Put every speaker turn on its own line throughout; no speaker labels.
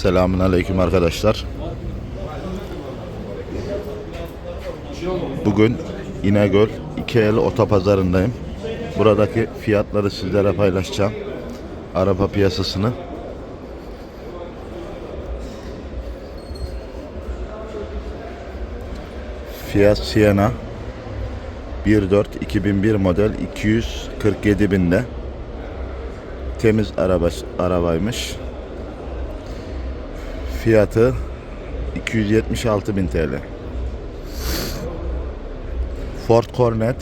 Selamun Aleyküm arkadaşlar. Bugün İnegöl İkieli Otopazarı'ndayım. Buradaki fiyatları sizlere paylaşacağım. Araba piyasasını. Fiat Siena 1.4 2001 model 247 binde. Temiz araba arabaymış. Fiyatı 276.000 TL. Ford Cornet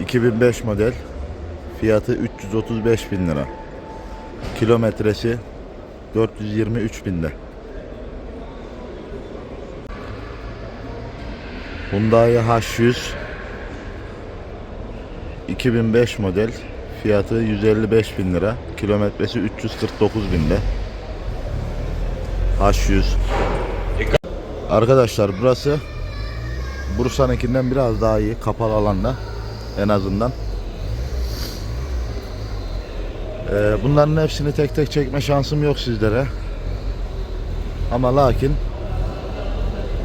2005 model. Fiyatı 335 bin lira. Kilometresi 423 binde. Hyundai H100 2005 model. Fiyatı 155 bin lira. Kilometresi 349 binde. H100. Arkadaşlar burası Bursa'nınkinden biraz daha iyi. Kapalı alanda. En azından. Ee, bunların hepsini tek tek çekme şansım yok sizlere. Ama lakin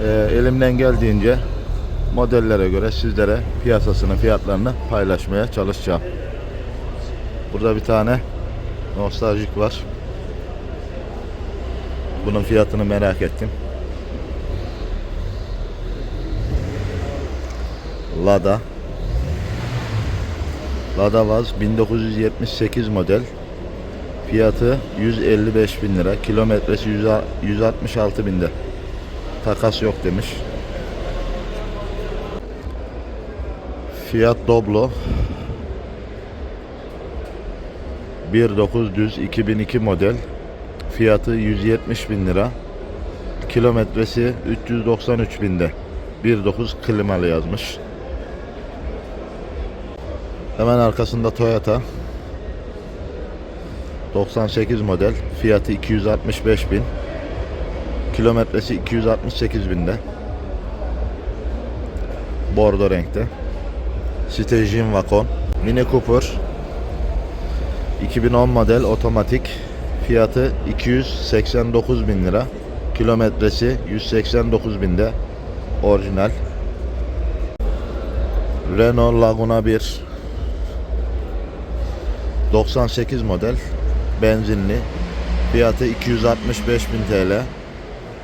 e, elimden geldiğince modellere göre sizlere piyasasını, fiyatlarını paylaşmaya çalışacağım. Burada bir tane nostaljik var. Bunun fiyatını merak ettim. Lada. Lada Vaz 1978 model. Fiyatı 155 bin lira Kilometresi 100 166 binde. Takas yok demiş. Fiat Doblo. 1.9 düz 2002 model Fiyatı 170 bin lira. Kilometresi 393 binde. 1.9 klimalı yazmış. Hemen arkasında Toyota. 98 model. Fiyatı 265 bin. Kilometresi 268 binde. Bordo renkte. Staging Vacon. Mini Cooper. 2010 model otomatik fiyatı 289 bin lira kilometresi 189 binde orijinal. Renault Laguna 1 98 model benzinli. Fiyatı 265 bin TL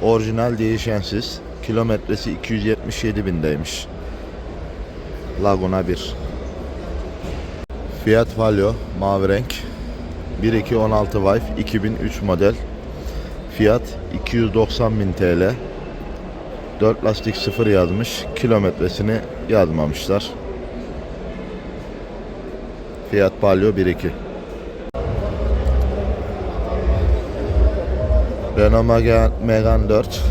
orijinal değişensiz kilometresi 277 bindeymiş. Laguna 1 Fiat Valio mavi renk 1216 Vive 2003 model. Fiyat 290 bin TL 4 lastik 0 yazmış kilometresini yazmamışlar. Fiat Palio 1.2 Renault Megane 4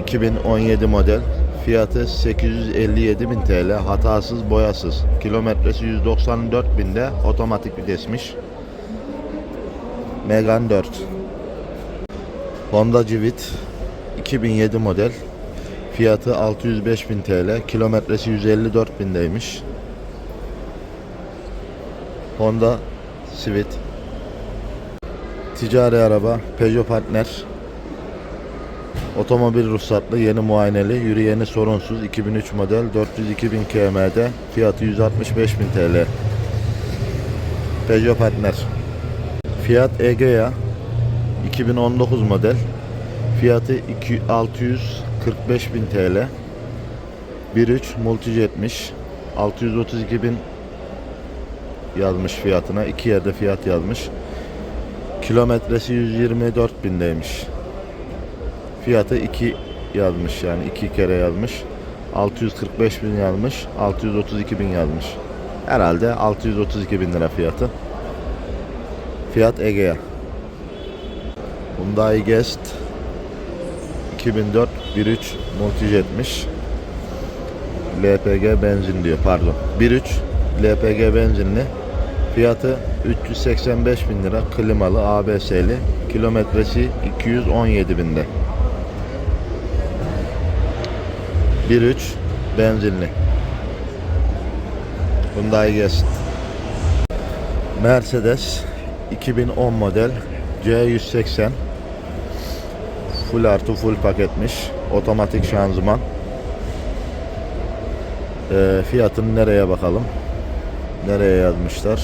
2017 model. Fiyatı 857 bin TL Hatasız boyasız. Kilometresi 194 binde Otomatik vitesmiş Megane 4 Honda Civic 2007 model. Fiyatı 605 bin TL Kilometresi 154 bindeymiş. Honda Civic. Ticari araba Peugeot Partner. Otomobil ruhsatlı yeni muayeneli yürüyeni sorunsuz 2003 model 402 bin km'de fiyatı 165 bin TL Peugeot Partner Fiat Egea 2019 model fiyatı 2 645 bin TL 1.3 multijetmiş 632 bin yazmış fiyatına. iki yerde fiyat yazmış. Kilometresi 124 bindeymiş. Fiyatı 2 yazmış yani iki kere yazmış. 645 bin yazmış. 632 bin yazmış. Herhalde 632 bin lira fiyatı. Fiyat Egea. Hyundai Guest 2004 1.3 multijetmiş. LPG benzin diyor pardon. 1.3 LPG benzinli Fiyatı 385 bin lira klimalı ABS'li kilometresi 217 binde 1.3 benzinli Hyundai Guest Mercedes 2010 model C180 Full artı full paketmiş. Otomatik şanzıman. Ee, fiyatını nereye bakalım? Nereye yazmışlar?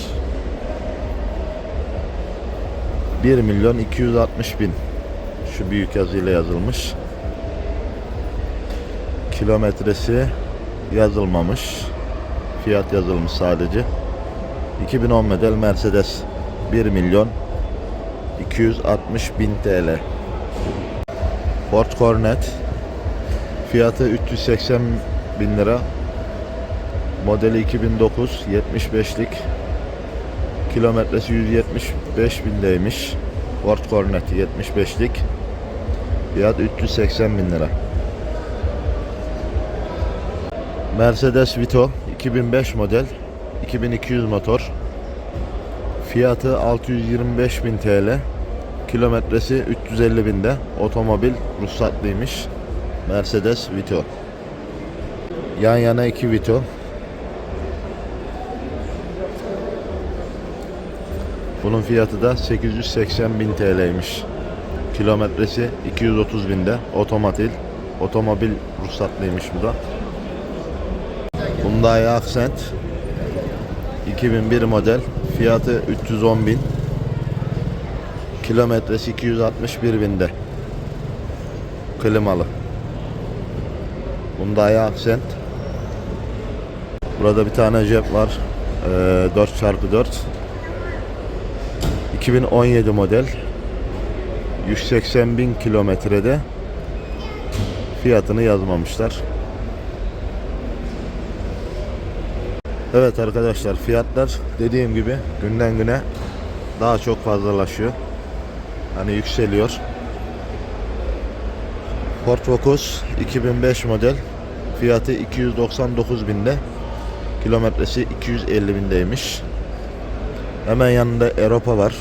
1 milyon 260 bin. Şu büyük yazıyla yazılmış. Kilometresi yazılmamış. Fiyat yazılmış sadece. 2010 model Mercedes 1 milyon 260 bin TL. Ford Cornet fiyatı 380 bin lira. Modeli 2009 75'lik. Kilometresi 175 bindeymiş. Ford Cornet 75'lik. Fiyat 380 bin lira. Mercedes Vito 2005 model 2200 motor fiyatı 625 bin TL kilometresi 350 binde. Otomobil ruhsatlıymış. Mercedes Vito. Yan yana iki Vito. Bunun fiyatı da 880 bin TL'ymiş kilometresi 230 binde. Otomobil otomobil ruhsatlıymış bu da. Hyundai Accent. 2001 model fiyatı 310 bin. Kilometresi 261 binde. Klimalı. Hyundai Accent. Burada bir tane cep var. Ee, 4x4 2017 model. 180 bin kilometrede fiyatını yazmamışlar Evet arkadaşlar fiyatlar dediğim gibi günden güne daha çok fazlalaşıyor. Hani yükseliyor. Ford Focus 2005 model fiyatı 299 binde kilometresi 250 bindeymiş. Hemen yanında Europa var.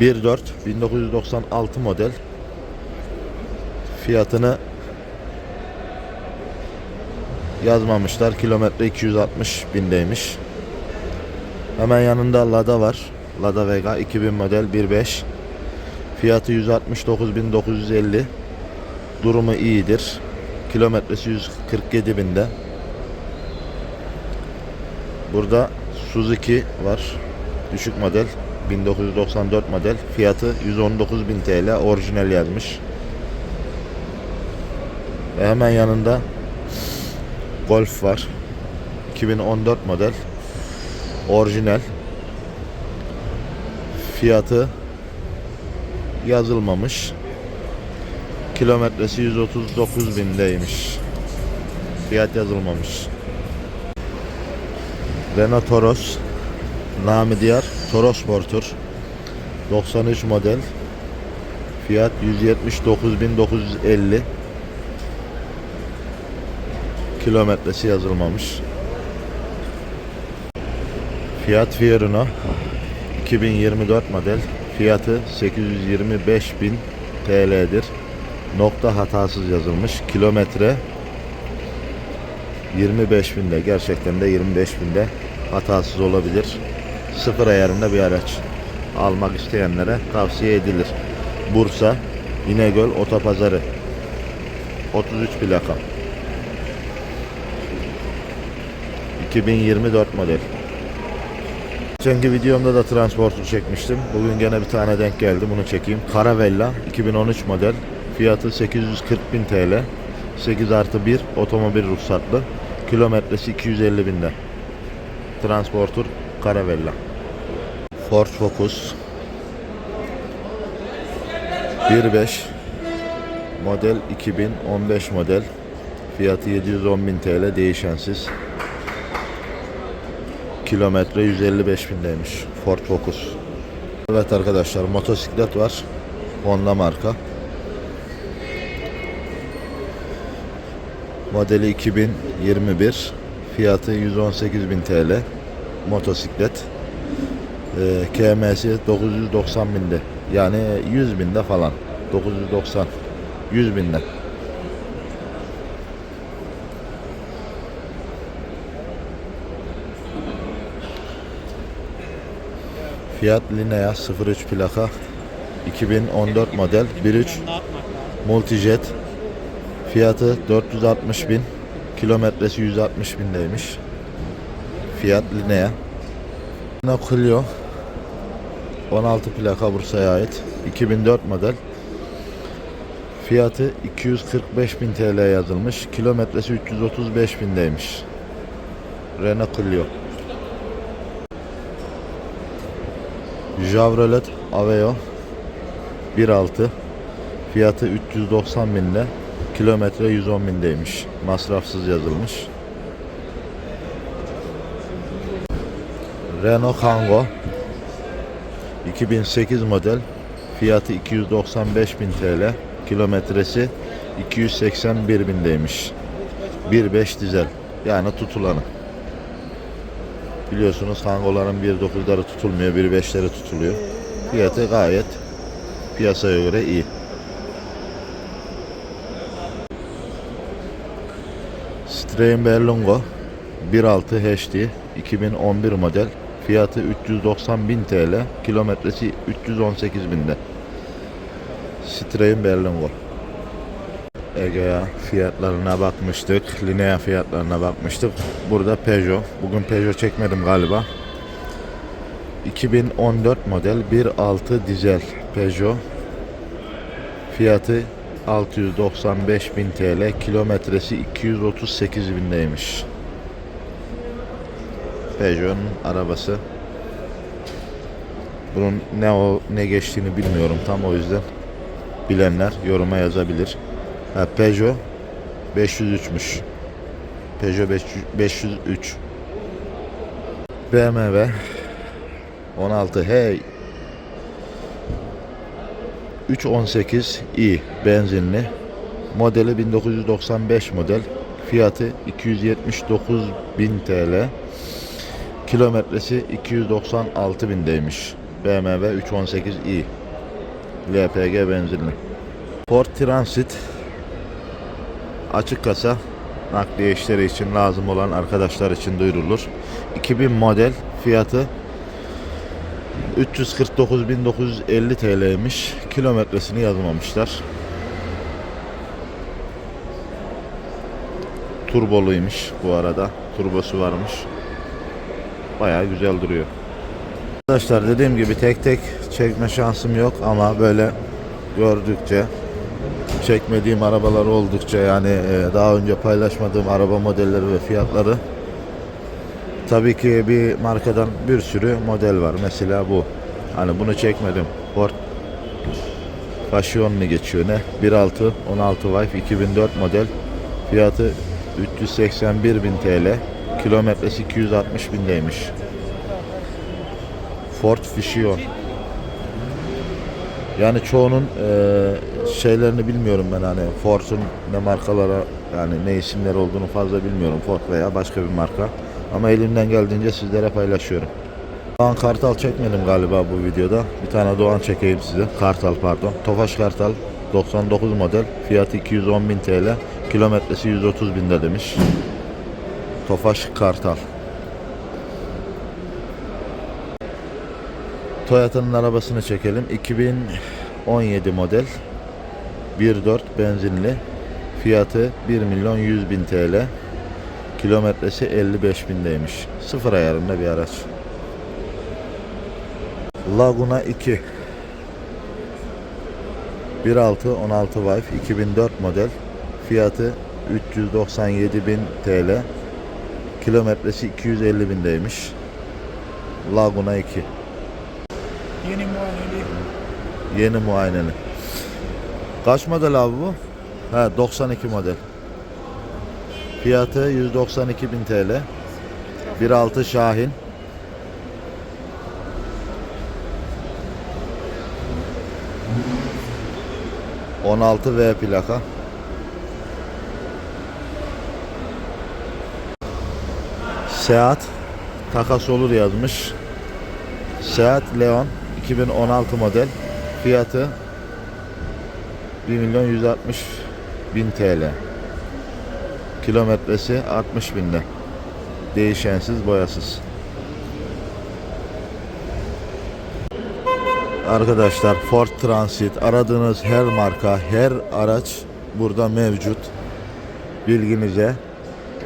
1.4 1996 model fiyatını yazmamışlar. Kilometre 260 bindeymiş. Hemen yanında Lada var. Lada Vega 2000 model 1.5. Fiyatı 169.950. Durumu iyidir. Kilometresi 147 binde. Burada Suzuki var. Düşük model. 1994 model. Fiyatı 119.000 TL. Orijinal yazmış. Ve hemen yanında Golf var. 2014 model. Orijinal. Fiyatı yazılmamış. Kilometresi 139 bindeymiş. Fiyat yazılmamış. Renault Toros. Namı diğer Toros Sportur. 93 model. Fiyat 179.950 kilometresi yazılmamış. Fiat Fiorino 2024 model fiyatı 825.000 TL'dir. Nokta hatasız yazılmış. Kilometre 25 binde gerçekten de 25 binde hatasız olabilir. Sıfır ayarında bir araç. Almak isteyenlere tavsiye edilir. Bursa İnegöl Otopazarı 33 plaka 2024 model. Geçenki videomda da transporter çekmiştim. Bugün gene bir tane denk geldi. Bunu çekeyim. Caravella 2013 model. Fiyatı 840 bin TL. 8 artı 1 otomobil ruhsatlı. Kilometresi 250 binde. Transporter Caravella. Ford Focus 1.5 model 2015 model fiyatı 710 bin TL değişensiz kilometre 155 bindeymiş Ford Focus. Evet arkadaşlar motosiklet var. Honda marka. Modeli 2021. Fiyatı 118.000 TL. Motosiklet. Ee, KM'si 990 binde. Yani 100 binde falan. 990. 100 binde. Fiat Linea 03 plaka 2014 model 1.3 Multijet. Fiyatı 460 bin. Kilometresi 160 bindeymiş. Fiyat Linea. Renault Clio 16 plaka Bursa'ya ait. 2004 model. Fiyatı 245 bin TL yazılmış. Kilometresi 335 bindeymiş. Renault Clio. Chevrolet Aveo 1.6 Fiyatı 390 binde Kilometre 110 bindeymiş. Masrafsız yazılmış. Renault Kangoo 2008 model. Fiyatı 295 bin TL Kilometresi 281 bindeymiş. 1.5 dizel. Yani tutulanı Biliyorsunuz Kangoo'ların 1.9'ları tutulmuyor 1.5'leri tutuluyor. Fiyatı gayet piyasaya göre iyi. Strain Berlingo 1.6 HD 2011 model. Fiyatı 390 bin TL kilometresi 318 binde. Strain Berlingo Egea fiyatlarına bakmıştık Linea fiyatlarına bakmıştık. Burada Peugeot. Bugün Peugeot çekmedim galiba. 2014 model 1.6 dizel Peugeot. Fiyatı 695 bin TL kilometresi 238 bindeymiş. Peugeot'un arabası. Bunun ne o ne geçtiğini bilmiyorum tam o yüzden. Bilenler yoruma yazabilir ha, Peugeot 503'müş Peugeot 503 BMW 16 hey. 318 i benzinli. Modeli 1995 model. Fiyatı 279 bin TL kilometresi 296 bindeymiş. BMW 318 i. LPG benzinli. Ford Transit açık kasa nakliye işleri için lazım olan arkadaşlar için duyurulur 2000 model fiyatı 349.950 TL'ymiş. Kilometresini yazmamışlar. Turboluymuş bu arada. Turbosu varmış. Bayağı güzel duruyor. Arkadaşlar dediğim gibi tek tek çekme şansım yok ama böyle gördükçe çekmediğim arabalar oldukça yani e, daha önce paylaşmadığım araba modelleri ve fiyatları Tabii ki bir markadan bir sürü model var. Mesela bu. Hani bunu çekmedim. Ford Fashion mi geçiyor ne? 1.6 16 Wife 2004 model. Fiyatı 381 bin TL. Kilometresi 260 bindeymiş. Ford Fusion. Yani çoğunun eee, şeylerini bilmiyorum ben hani Ford'un ne markalara yani ne isimler olduğunu fazla bilmiyorum Ford veya başka bir marka. Ama elimden geldiğince sizlere paylaşıyorum. Doğan Kartal çekmedim galiba bu videoda. Bir tane Doğan çekeyim size. Kartal pardon. Tofaş Kartal 99 model. Fiyatı 210 bin TL. Kilometresi 130 binde demiş. Tofaş Kartal. Toyota'nın arabasını çekelim. 2017 model. 1.4 benzinli. Fiyatı 1 milyon 100 bin TL. Kilometresi 55 bindeymiş. Sıfır ayarında bir araç. Laguna 2 1.6 16 Wife 2004 model Fiyatı 397 bin TL Kilometresi 250 bindeymiş Laguna 2
Yeni muayeneli.
Yeni muayeneli. Kaç model abi bu? Ha 92 model. Fiyatı 192 bin TL 1.6 Şahin. ...16 V plaka... Seat... ...takas olur yazmış... Seat Leon... ...2016 model... ...fiyatı... ...1 milyon 160 bin TL... Kilometresi 60 binde. Değişensiz, boyasız. arkadaşlar Ford Transit aradığınız her marka, her araç burada mevcut. Bilginize.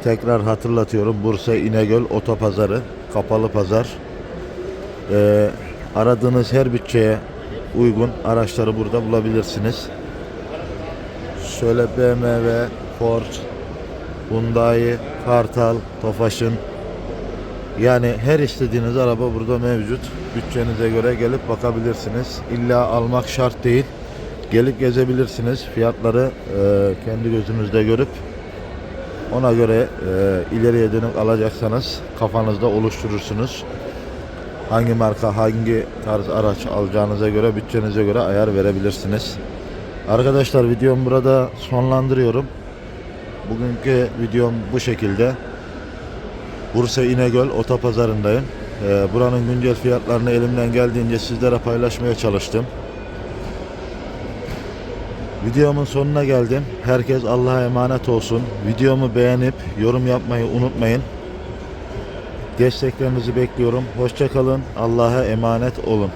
Tekrar hatırlatıyorum. Bursa İnegöl Otopazarı, kapalı pazar. Ee, aradığınız her bütçeye uygun araçları burada bulabilirsiniz. Şöyle BMW, Ford, Hyundai, Kartal, Tofaş'ın yani her istediğiniz araba burada mevcut. Bütçenize göre gelip bakabilirsiniz. İlla almak şart değil. Gelip gezebilirsiniz. Fiyatları e, kendi gözünüzde görüp ona göre e, ileriye dönük alacaksanız kafanızda oluşturursunuz. Hangi marka, hangi tarz araç alacağınıza göre, bütçenize göre ayar verebilirsiniz. Arkadaşlar videomu burada sonlandırıyorum. Bugünkü videom bu şekilde. Bursa İnegöl Otopazarı'ndayım. Ee, buranın güncel fiyatlarını elimden geldiğince sizlere paylaşmaya çalıştım. Videomun sonuna geldim. Herkes Allah'a emanet olsun. Videomu beğenip yorum yapmayı unutmayın. Desteklerinizi bekliyorum. Hoşçakalın. Allah'a emanet olun.